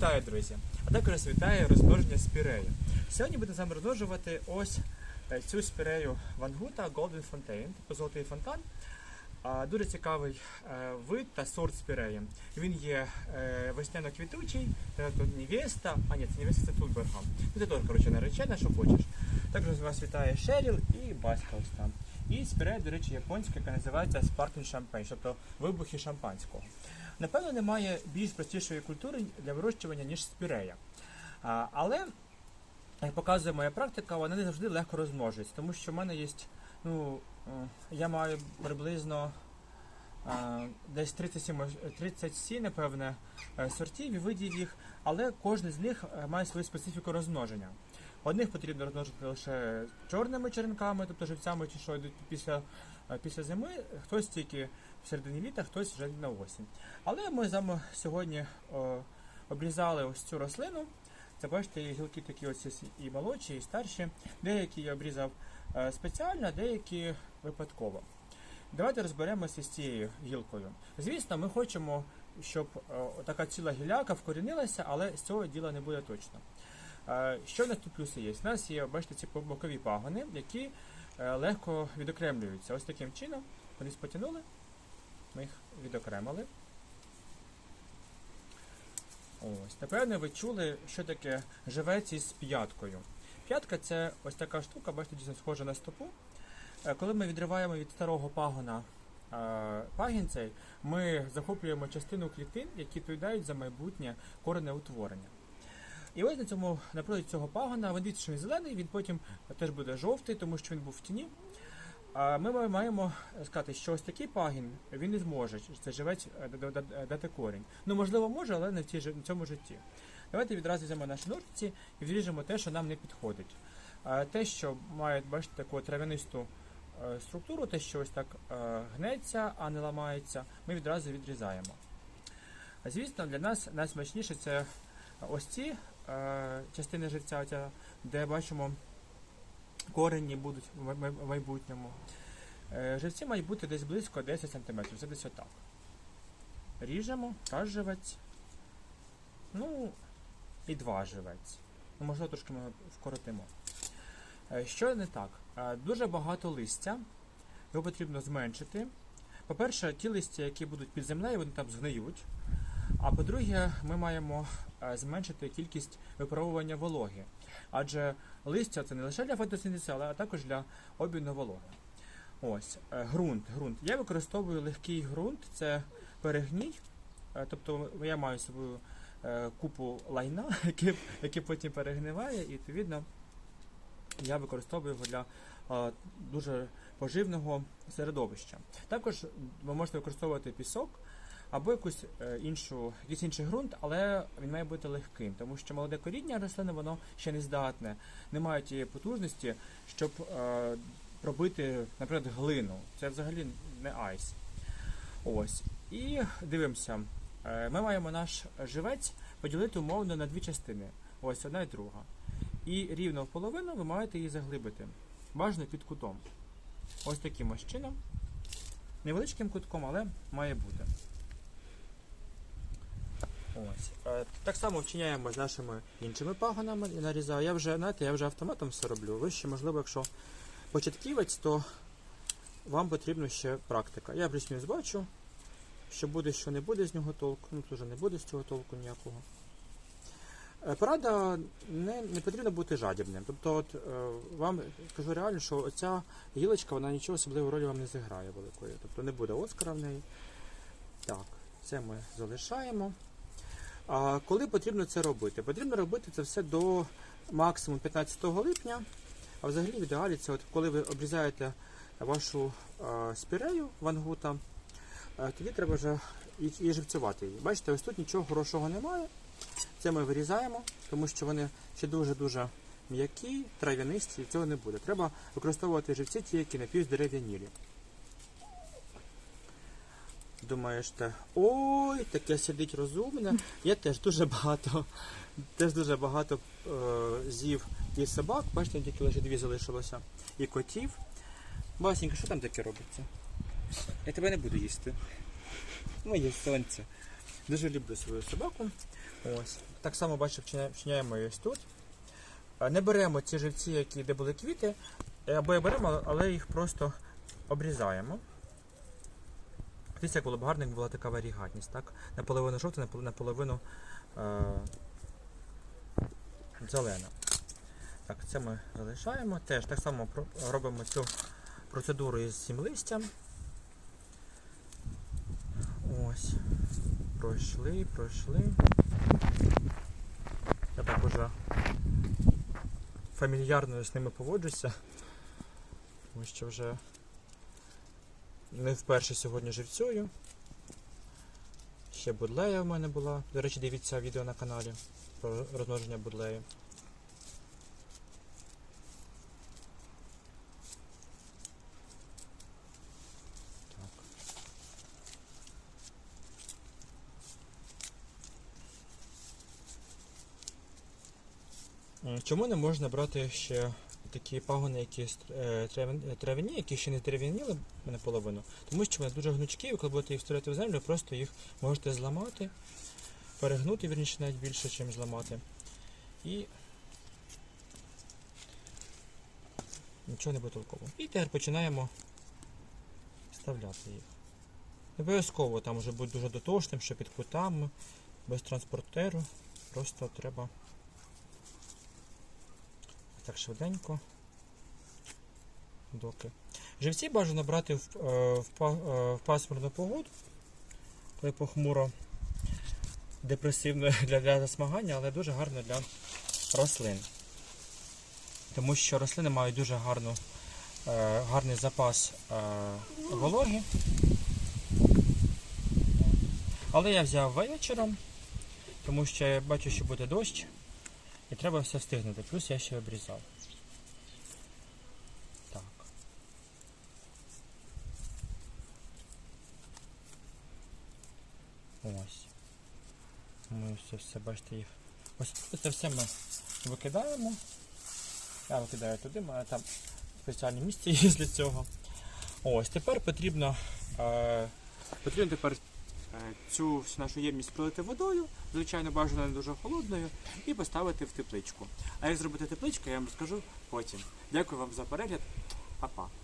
вітаю, друзі! А також вас вітає розмноження спірею. Сьогодні будемо з вами розмножувати ось е, цю спірею Вангута Golden Fontaine, тобто золотий фонтан. Дуже цікавий е, вид та сорт спіреї. Він є е, весняно-квітучий, тут невеста, а ні, це невеста це Тульбергам. Ну, Це теж, коротше, наречена, що хочеш. Також вас вітає Шеріл і Баська ось там. І спірея, до речі, японська, яка називається Sparkling Champagne, тобто вибухи шампанського. Напевно, немає більш простішої культури для вирощування, ніж спірея. Але, як показує моя практика, вона не завжди легко розмножується, тому що в мене є, ну, е, я маю приблизно е, десь 37, 37 напевне, е, сортів і видів їх, але кожен з них має свою специфіку розмноження. Одних потрібно розмножити лише чорними черенками, тобто живцями, чи що йдуть після, після зими, хтось тільки в середині літа, хтось вже на осінь. Але ми вами сьогодні о, обрізали ось цю рослину. Це бачите, її гілки такі ось і молодші, і старші. Деякі я обрізав е, спеціально, деякі випадково. Давайте розберемося з цією гілкою. Звісно, ми хочемо, щоб е, така ціла гіляка вкорінилася, але з цього діла не буде точно. Е, Що в нас тут плюси є? У нас є, бачите, ці бокові пагони, які е, легко відокремлюються. Ось таким чином вони потягнули, ми їх відокремили. Ось, напевне, ви чули, що таке живець із п'яткою. П'ятка це ось така штука, бачите, дійсно схожа на стопу. Е, Коли ми відриваємо від старого пагона е, пагін ми захоплюємо частину клітин, які відповідають за майбутнє коренне утворення. І ось на цьому напроти цього пагона, дивіться, що він зелений, він потім теж буде жовтий, тому що він був в тіні. Ми маємо сказати, що ось такий пагін він не зможе, це живець е, да- да- да- дати корінь. Ну, можливо, може, але не в цьому житті. Давайте відразу візьмемо наші ножиці і відріжемо те, що нам не підходить. Те, що має, бачите, таку травянисту е, структуру, те, що ось так е, гнеться, а не ламається, ми відразу відрізаємо. Звісно, для нас найсмачніше це ось ці е, частини живця, де бачимо корені будуть в майбутньому. Е, Живці мають бути десь близько 10 см, це десь отак. Ріжемо, раз живець. Ну, і два живець. Ну, можливо, трошки ми вкоротимо. Е, Що не так? Е, Дуже багато листя. Його потрібно зменшити. По-перше, ті листя, які будуть під землею, вони там згниють. А по-друге, ми маємо зменшити кількість випаровування вологи. Адже листя це не лише для фотосинтезу, але також для обміну вологи. Ось, е, ґрунт. ґрунт. Я використовую легкий ґрунт, це перегній. Е, Тобто я маю з собою е, купу лайна, яке, яке потім перегниває, і відповідно я використовую його для дуже поживного середовища. Також ви можете використовувати пісок або якусь е, іншу, якийсь інший ґрунт, але він має бути легким, тому що молоде коріння рослини воно ще не здатне, не має тієї потужності, щоб е, пробити, наприклад, глину. Це взагалі не айс. Ось. І дивимося. Е, Ми маємо наш живець поділити умовно на дві частини. Ось одна і друга. І рівно в половину ви маєте її заглибити. Бажано під кутом. Ось таким ось чином. Невеличким кутком, але має бути. Ось. Так само вчиняємо з нашими іншими пагонами і нарізаю. Я вже, знаєте, я вже автоматом все роблю. Ви ще, можливо, якщо початківець, то вам потрібна ще практика. Я плюс-мінус бачу, що буде, що не буде з нього толку. Ну, тут вже не буде з цього толку ніякого. Е, Порада не, не потрібно бути жадібним. Тобто, от, е, вам кажу реально, що оця гілочка вона нічого особливої ролі вам не зіграє великої. Тобто не буде Оскара в неї. Так, це ми залишаємо. А коли потрібно це робити? Потрібно робити це все до максимум 15 липня. А взагалі в ідеалі це от коли ви обрізаєте вашу спірею вангута, тоді треба вже і живцювати її. Бачите, ось тут нічого хорошого немає. Це ми вирізаємо, тому що вони ще дуже-дуже м'які, трав'янисті, і цього не буде. Треба використовувати живці ті, які напівздерев'янілі. Думаєш, те, ой, таке сидить розумне. Я теж дуже багато, теж дуже багато е, з'їв і собак, бачите, тільки лише дві залишилося, і котів. Басенька, що там таке робиться? Я тебе не буду їсти. Моє сонце. Дуже люблю свою собаку. Ось. так само вчиня- вчиняємо і ось тут. Е, Не беремо ці живці, які де були квіти, е, або і беремо, але їх просто обрізаємо. Дивіться, як було б гарно, була така варігатність, так? Наполовину жовта, напол- наполовину е- зелена. Так, це ми залишаємо. Теж так само робимо цю процедуру із цим листям. Ось. Пройшли, пройшли. Я так уже фамільярно з ними поводжуся. Тому що вже не вперше сьогодні живцюю. Ще будлея в мене була. До речі, дивіться відео на каналі про розмноження будлею. Чому не можна брати ще такі пагони, які е, тревен- е, травяні, які ще не дерев'яніли наполовину? Тому що вони дуже гнучкі, і коли будете їх вставляти в землю, просто їх можете зламати, перегнути, вірніше, навіть більше, ніж зламати. І нічого не буде толково. І тепер починаємо вставляти їх. Не Обов'язково там вже будь дуже дотошним, що під кутами, без транспортеру. Просто треба так швиденько. Доки. Живці бажано брати в, е, в, е, в пасмурну погоду, коли похмуро депресивно для, для засмагання, але дуже гарно для рослин. Тому що рослини мають дуже гарну, е, гарний запас е, вологи. Але я взяв вечором, тому що я бачу, що буде дощ. І треба все встигнути. Плюс я ще обрізав. Так. Ось. Ми все, все бачите їх. Ось це все ми викидаємо. Я викидаю туди, мене там спеціальне місце є для цього. Ось, тепер потрібно, е, потрібно тепер цю всю нашу ємність пролити водою, звичайно, бажано не дуже холодною, і поставити в тепличку. А як зробити тепличку, я вам розкажу потім. Дякую вам за перегляд. Па-па.